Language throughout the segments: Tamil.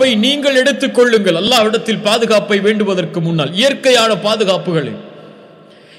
பாதுகாப்பை நீங்கள் எடுத்துக் கொள்ளுங்கள். அல்லாஹ்விடத்தில் பாதுகாப்பை வேண்டுவதற்கு முன்னால் இயற்கையான பாதுகாப்புகளை.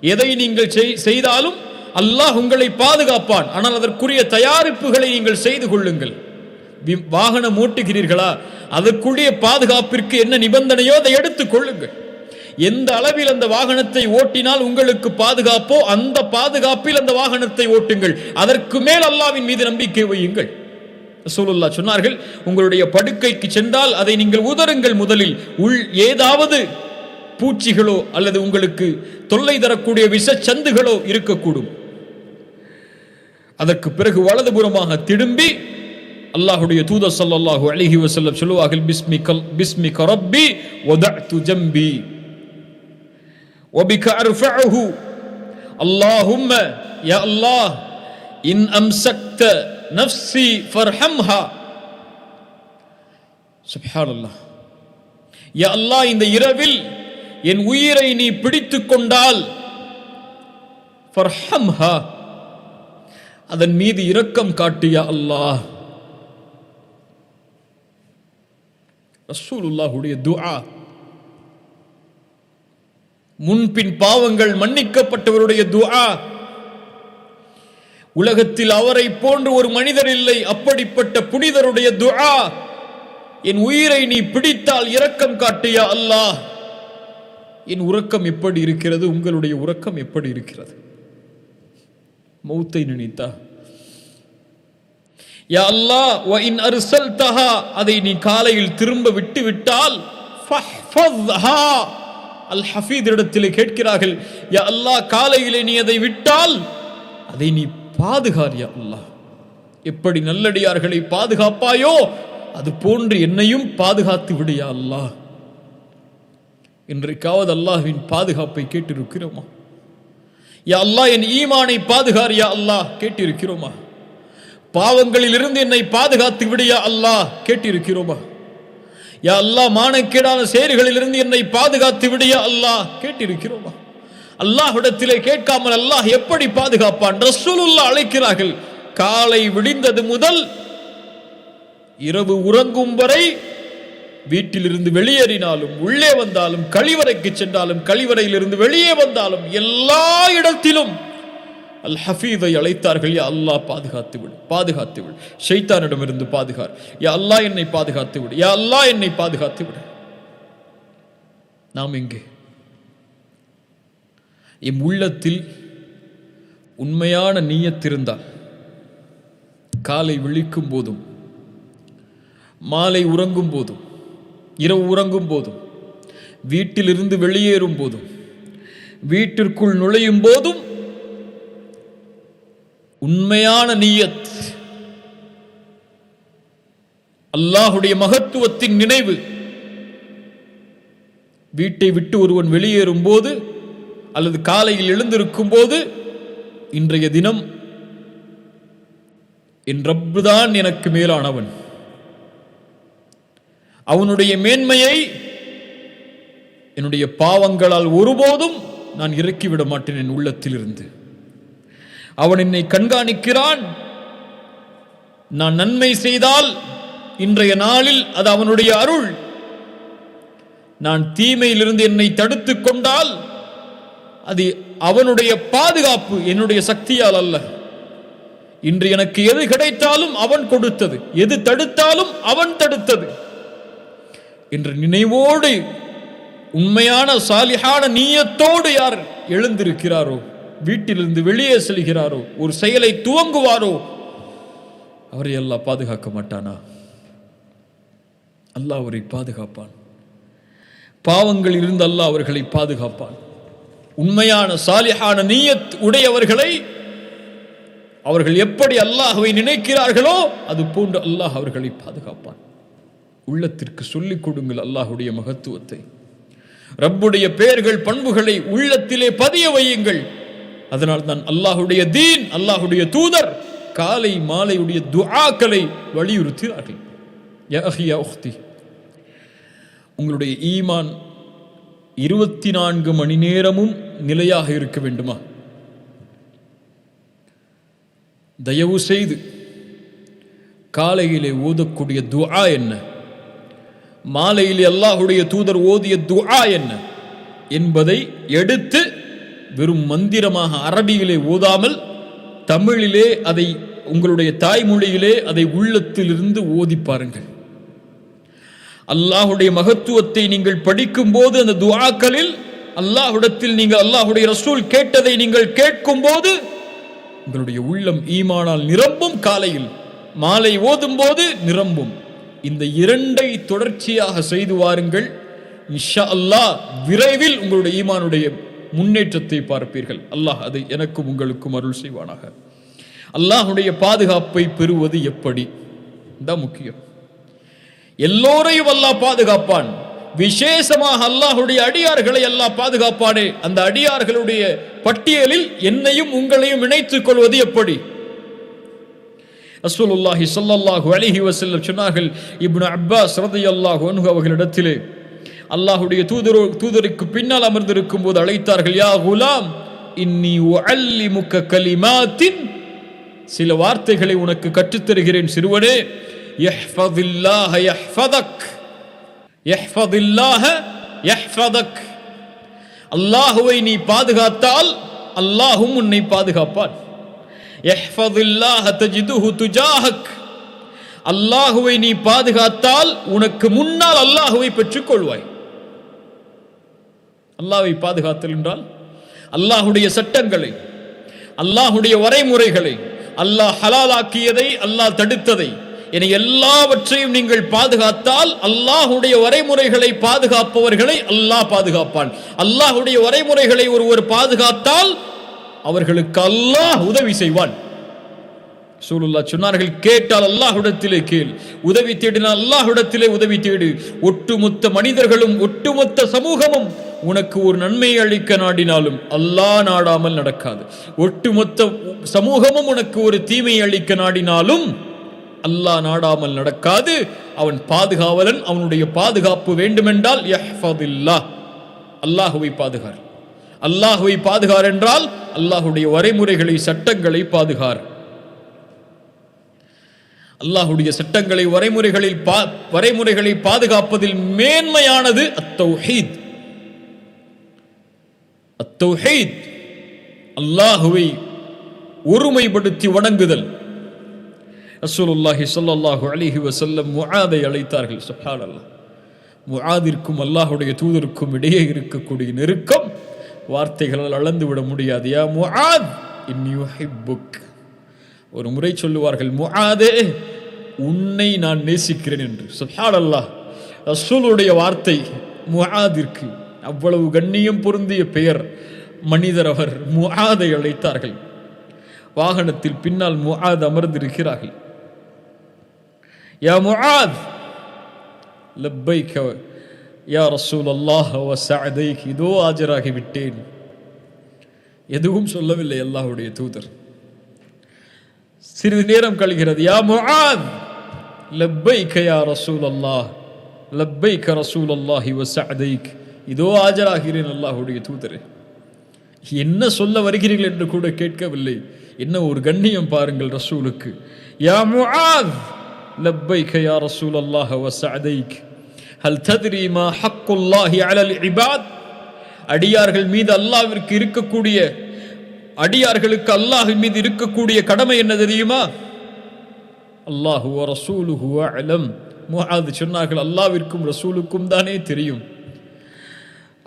எதை நீங்கள் செய்- செய்தாலும் அல்லாஹ் உங்களை பாதுகாப்பான். ஆனால் அதற்குரிய தயாரிப்புகளை நீங்கள் செய்து கொள்ளுங்கள். வாகனம் ஓட்டுகிறீர்களா? அதற்குரிய பாதுகாப்பிற்கு என்ன நிபந்தனையோ அதை எடுத்துக் கொள்ளுங்கள். எந்த அளவில் அந்த வாகனத்தை ஓட்டினால் உங்களுக்கு பாதுகாப்போ அந்த பாதுகாப்பில் அந்த வாகனத்தை ஓட்டுங்கள். அதற்கு மேல் அல்லாவின் மீது நம்பிக்கை வையுங்கள். ரசூலுல்லா சொன்னார்கள் உங்களுடைய படுக்கைக்கு சென்றால் அதை நீங்கள் உதருங்கள் முதலில். உள் ஏதாவது பூச்சிகளோ அல்லது உங்களுக்கு தொல்லை தரக்கூடிய விஷ சந்துகளோ இருக்கக்கூடும். அதற்கு பிறகு வலதுபுறமாக திரும்பி அல்லாஹுடைய தூத சல்லாஹூ அழகி வசல்லம் சொல்லுவார்கள் பிஸ்மி கல் பிஸ்மி கரப்பி ஜம்பி. ஒபிக அல்லாஹ் இன் அம்சக்த நஃப்சி ஃபர்ஹம்ஹா. சுப்ஹானல்லா யா அல்லாஹ் இந்த இரவில் என் உயிரை நீ பிடித்து கொண்டால் ஃபர்ஹம்ஹா. அதன் மீது இரக்கம் காட்டிய அல்லாஹ். ரசூலுல்லாஹுடைய துஆ. முன்பின் பாவங்கள் மன்னிக்கப்பட்டவருடைய துஆ. உலகத்தில் அவரை போன்று ஒரு மனிதர் இல்லை. அப்படிப்பட்ட புனிதருடைய துஆ. என் உயிரை நீ பிடித்தால் இரக்கம் காட்டியா அல்லாஹ்? என் உறக்கம் எப்படி இருக்கிறது? உங்களுடைய உறக்கம் எப்படி இருக்கிறது? மௌத்தை நினைத்தா. யா அல்லாஹ் வ இன் அர்சல்தஹா. அதை நீ காலையில் திரும்ப விட்டு விட்டால் அல் ஹஃபீத் இடத்திலே கேட்கிறார்கள் யா அல்லாஹ் காலையிலே நீ அதை விட்டால் அதை நீ பாதுகாரியா அல்லா எப்படி நல்லடியார்களை பாதுகாப்பாயோ அது போன்று என்னையும் பாதுகாத்து விடியா அல்லாஹ். இன்றைக்காவது அல்லாஹ்வின் பாதுகாப்பை கேட்டிருக்கிறோமா? யா அல்லாஹ் என் ஈமானை பாதுகார் யா அல்லாஹ் கேட்டிருக்கிறோமா? பாவங்களிலிருந்து என்னை பாதுகாத்து விடியா அல்லாஹ் கேட்டிருக்கிறோமா? யா அல்லாஹ் மானக்கேடான செயல்களிலிருந்து என்னை பாதுகாத்து விடியா அல்லாஹ் கேட்டிருக்கிறோமா? அல்லாஹ்விடத்திலே கேட்காமல் அல்லாஹ் எப்படி பாதுகாப்பான்? ரசூலுல்லா அழைக்கிறார்கள். காலை விடிந்தது முதல் இரவு உறங்கும் வரை வீட்டிலிருந்து வெளியேறினாலும் உள்ளே வந்தாலும் கழிவறைக்கு சென்றாலும் கழிவறையிலிருந்து வெளியே வந்தாலும் எல்லா இடத்திலும் அல் ஹஃபீதை அழைத்தார்கள். யா அல்லாஹ் பாதுகாத்து விடு பாதுகாத்து விடு. ஷைத்தானிடமிருந்து பாதுகார். யா அல்லாஹ் என்னை பாதுகாத்து விடு. யா அல்லாஹ் என்னை பாதுகாத்து விடு. நாம் எங்கே? எம் உள்ளத்தில் உண்மையான நீயத்திருந்தால் காலை விழிக்கும் போதும் மாலை உறங்கும் போதும் இரவு உறங்கும் போதும் வீட்டிலிருந்து வெளியேறும் போதும் வீட்டிற்குள் நுழையும் போதும் உண்மையான நீயத் அல்லாஹுடைய மகத்துவத்தின் நினைவு. வீட்டை விட்டு ஒருவன் வெளியேறும் போது அல்லது காலையில் எழுந்திருக்கும் போது இன்றைய தினம் என் ரப்புதான் எனக்கு மேலானவன். அவனுடைய மேன்மையை என்னுடைய பாவங்களால் ஒருபோதும் நான் இறக்கிவிட மாட்டேன் என் உள்ளத்திலிருந்து. அவன் என்னை கண்காணிக்கிறான். நான் நன்மை செய்தால் இன்றைய நாளில் அது அவனுடைய அருள். நான் தீமையிலிருந்து என்னை தடுத்துக் கொண்டால் அது அவனுடைய பாதுகாப்பு என்னுடைய சக்தியால் அல்ல. இன்று எனக்கு எது கிடைத்தாலும் அவன் கொடுத்தது எது தடுத்தாலும் அவன் தடுத்தது. என்று நினைவோடு உண்மையான சாலிஹான நீயத்தோடு யார் எழுந்திருக்கிறாரோ வீட்டிலிருந்து வெளியே செல்கிறாரோ ஒரு செயலை துவங்குவாரோ அவரை எல்லாம் பாதுகாக்க மாட்டானா? அல்லாஹ் அவரை பாதுகாப்பான். பாவங்கள் இருந்து அல்லாஹ் அவர்களை பாதுகாப்பான். உண்மையான சாலிஹான நீயத் உடையவர்களை அவர்கள் எப்படி அல்லாஹுவை நினைக்கிறார்களோ அது போன்று அல்லாஹ் அவர்களை பாதுகாப்பான். உள்ளத்திற்கு சொல்லிக் கொடுங்கள் அல்லாஹுடைய மகத்துவத்தை. ரப்புடைய பெயர்கள் பண்புகளை உள்ளத்திலே பதிய வையுங்கள். அதனால் தான் அல்லாஹுடைய தீன் அல்லாஹுடைய தூதர் காலை மாலையுடைய துஆக்களை வலியுறுத்தினார்கள் யா உங்களுடைய ஈமான் இருபத்தி நான்கு மணி நேரமும் நிலையாக இருக்க வேண்டுமா? தயவு செய்து காலையிலே ஓதக்கூடிய துஆ என்ன? மாலையில் அல்லாஹுடைய தூதர் ஓதிய துஆ என்ன? என்பதை எடுத்து வெறும் மந்திரமாக அரபியிலே ஓதாமல் தமிழிலே அதை உங்களுடைய தாய்மொழியிலே அதை உள்ளத்திலிருந்து ஓதி பாருங்கள். அல்லாஹுடைய மகத்துவத்தை நீங்கள் படிக்கும் போது அந்த துவாக்களில் அல்லாஹுடத்தில் நீங்கள் அல்லாஹுடைய ரசூல் கேட்டதை நீங்கள் கேட்கும் போது உங்களுடைய உள்ளம் ஈமானால் நிரம்பும் காலையில். மாலை ஓதும் போது நிரம்பும். இந்த இரண்டை தொடர்ச்சியாக செய்து வாருங்கள். இஷா அல்லாஹ் விரைவில் உங்களுடைய ஈமானுடைய முன்னேற்றத்தை பார்ப்பீர்கள். அல்லாஹ் அதை எனக்கும் உங்களுக்கும் அருள் செய்வானாக. அல்லாஹுடைய பாதுகாப்பை பெறுவது எப்படி? தான் முக்கியம். எல்லோரையும் அல்லாஹ் பாதுகாப்பான். விசேஷமாக அல்லாஹுடைய அடியார்களை எல்லாம் பாதுகாப்பானே. அந்த அடியார்களுடைய பட்டியலில் என்னையும் உங்களையும் இணைத்துக் கொள்வது எப்படி? ரசூலுல்லாஹி சொல்லல்லாஹு அலிஹி வஸல்லம் சொன்னார்கள் இப்னு அப்பாஸ் ரலியல்லாஹு அனுகு அவர்களிடத்திலே அல்லாஹுடைய தூதர் தூதருக்கு பின்னால் அமர்ந்திருக்கும் போது அழைத்தார்கள் யா குலாம் இன்னி முக்க கலிமாத்தின் சில வார்த்தைகளை உனக்கு கற்றுத் தருகிறேன் சிறுவனே يحفظك. يحفظ الله يحفظك. அல்லாஹுவை நீ பாதுகாத்தால் அல்லாஹும் உன்னை பாதுகாப்பான். துஜாஹக் அல்லாஹுவை நீ பாதுகாத்தால் உனக்கு முன்னால் அல்லாஹுவை பெற்றுக் கொள்வாய் அல்லாஹ்வை பாதுகாத்தல் என்றால் அல்லாஹுடைய சட்டங்களை அல்லாஹுடைய வரைமுறைகளை அல்லாஹ் ஹலாலாக்கியதை அல்லாஹ் தடுத்ததை என எல்லாவற்றையும் நீங்கள் பாதுகாத்தால் அல்லாஹுடைய வரைமுறைகளை பாதுகாப்பவர்களை அல்லாஹ் பாதுகாப்பான். அல்லாஹுடைய வரைமுறைகளை ஒருவர் பாதுகாத்தால் அவர்களுக்கு அல்லாஹ் உதவி செய்வான். சூலுல்லா சொன்னார்கள் கேட்டால் அல்லாஹுடத்திலே கேள். உதவி தேடினால் அல்லாஹுடத்திலே உதவி தேடு. ஒட்டுமொத்த மனிதர்களும் ஒட்டுமொத்த சமூகமும் உனக்கு ஒரு நன்மையை அளிக்க நாடினாலும் அல்லாஹ் நாடாமல் நடக்காது. ஒட்டுமொத்த சமூகமும் உனக்கு ஒரு தீமையை அளிக்க நாடினாலும் அல்லாஹ் நாடாமல் நடக்காது. அவன் பாதுகாவலன் அவனுடைய பாதுகாப்பு வேண்டுமென்றால் யஹ்ஃபதில்லா. அல்லாஹுவை பாதுகார். அல்லாஹுவை பாதுகார் என்றால் அல்லாஹுடைய வரைமுறைகளை சட்டங்களை பாதுகார். அல்லாஹுடைய சட்டங்களை வரைமுறைகளில் பா வரைமுறைகளை பாதுகாப்பதில் மேன்மையானது அத்தௌஹீத். அத்தௌஹீத். அல்லாஹுவை ஒருமைப்படுத்தி வணங்குதல். ரசூலுல்லாஹி ஸல்லல்லாஹு அலிஹி வசல்லம் முஆதை அழைத்தார்கள். சுப்ஹானல்லாஹ். முஆதிற்கும் அல்லாஹுடைய தூதருக்கும் இடையே இருக்கக்கூடிய நெருக்கம் வார்த்தைகளால் அளந்து விட முடியாது. யா முஆத் இன்னியுஹிப்புக் ஒரு முறை சொல்லுவார்கள் முஆதே உன்னை நான் நேசிக்கிறேன் என்று. சுப்ஹானல்லாஹ். ரசூலுடைய வார்த்தை முஆதிற்கு அவ்வளவு கண்ணியம் பொருந்திய பெயர் மனிதர் அவர் முஆதை அழைத்தார்கள். வாகனத்தில் பின்னால் முஆத் அமர்ந்திருக்கிறார்கள். يا معاذ லப்பைக்க யா ரசூல் அல்லாஹ் சஅதைக் இதோ ஆஜராகி விட்டேன் எதுவும் சொல்லவில்லை அல்லாஹுடைய தூதர் சிறிது நேரம் கழிகிறது யா முஆத் லப்பைக்க யா ரசூல் அல்லாஹ் லப்பைக்க ரசூல் அல்லாஹி வசஅதைக் இதோ ஆஜராகிறேன் அல்லாஹுடைய தூதரே என்ன சொல்ல வருகிறீர்கள் என்று கூட கேட்கவில்லை என்ன ஒரு கண்ணியம் பாருங்கள் ரசூலுக்கு யா முஆத் لبيك يا رسول ரசூல் அல்லாஹ் هل تدري ما حق الله على இபாத் அடியார்கள் மீது அல்லாவிற்கு இருக்கக்கூடிய அடியார்களுக்கு அல்லாஹ் மீது இருக்கக்கூடிய கடமை என்ன தெரியுமா? அல்லாஹு ரசூலுஹு அலம் முஆத் சொன்னார்கள் அல்லாவிற்கும் ரசூலுக்கும் தானே தெரியும்.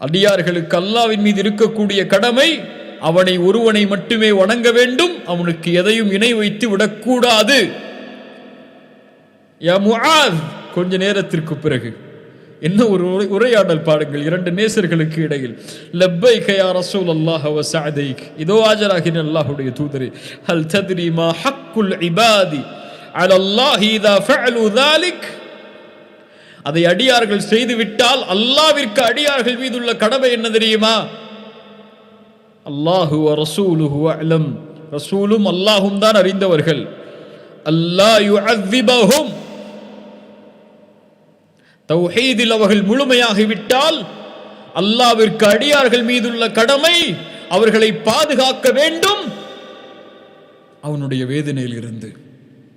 அடியார்களுக்கு அல்லாவின் மீது இருக்கக்கூடிய கடமை அவனை ஒருவனை மட்டுமே வணங்க வேண்டும். அவனுக்கு எதையும் இணை வைத்து விடக்கூடாது. யா முஆத். கொஞ்ச நேரத்திற்கு பிறகு. என்ன ஒரு உரையாடல் பாடுங்கள் இரண்டு நேசர்களுக்கு இடையில். லப்பை கயா ரசூல் அல்லாஹ் வசாதைக் இதோ ஆஜராகின் அல்லாஹுடைய தூதரே. ஹல் தத்ரி மா ஹக்குல் இபாதி அல் அல்லாஹ் இதா ஃபஅலு தாலிக் அதை அடியார்கள் செய்து விட்டால் அல்லாவிற்கு அடியார்கள் மீதுள்ள கடமை என்ன தெரியுமா? அல்லாஹு ரசூலுஹு அலம். ரசூலும் அல்லாஹும் தான் அறிந்தவர்கள். அல்லாஹ் யுஅஸ்ஸிபஹும் தௌஹீதில் அவர்கள் முழுமையாகிவிட்டால் அல்லாவிற்கு அடியார்கள் மீதுள்ள கடமை அவர்களை பாதுகாக்க வேண்டும். அவனுடைய வேதனையில் இருந்து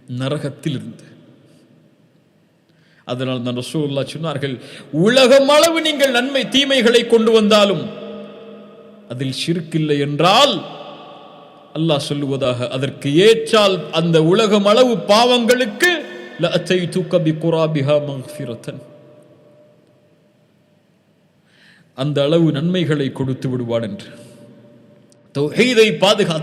நரகத்தில் இருந்து அதனால் தான் ரசூல்லா சொன்னார்கள் உலகம் அளவு நீங்கள் நன்மை தீமைகளை கொண்டு வந்தாலும் அதில் சிறுக்கில்லை என்றால் அல்லாஹ் சொல்லுவதாக அதற்கு ஏற்றால் அந்த உலகம் அளவு பாவங்களுக்கு தூக்கபி குராபிகா மக்ஃபிரத்தன் அந்த அளவு நன்மைகளை கொடுத்து விடுவான் என்று. தொகைதை பாதுகாத்து